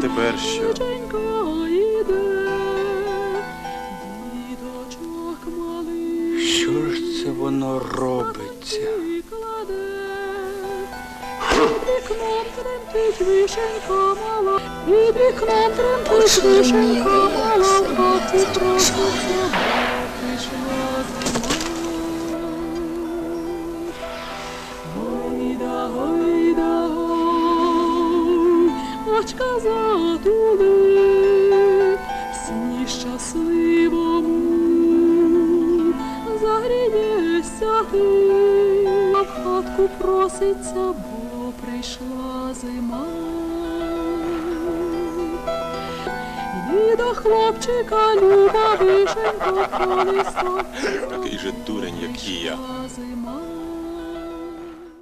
тепер що? Що ж це воно робиться? Вікном тремтить вишенька мала, під вікном тремтить вишенька мала, в хаті проситься, прийшла зима. Гой, очка затули, сні щасливому, загрієшся ти, а в хатку проситься, бо прийшла зима. Йди до хлопчика, люба вишенька, колись Такий же дурень, як і я. Зима.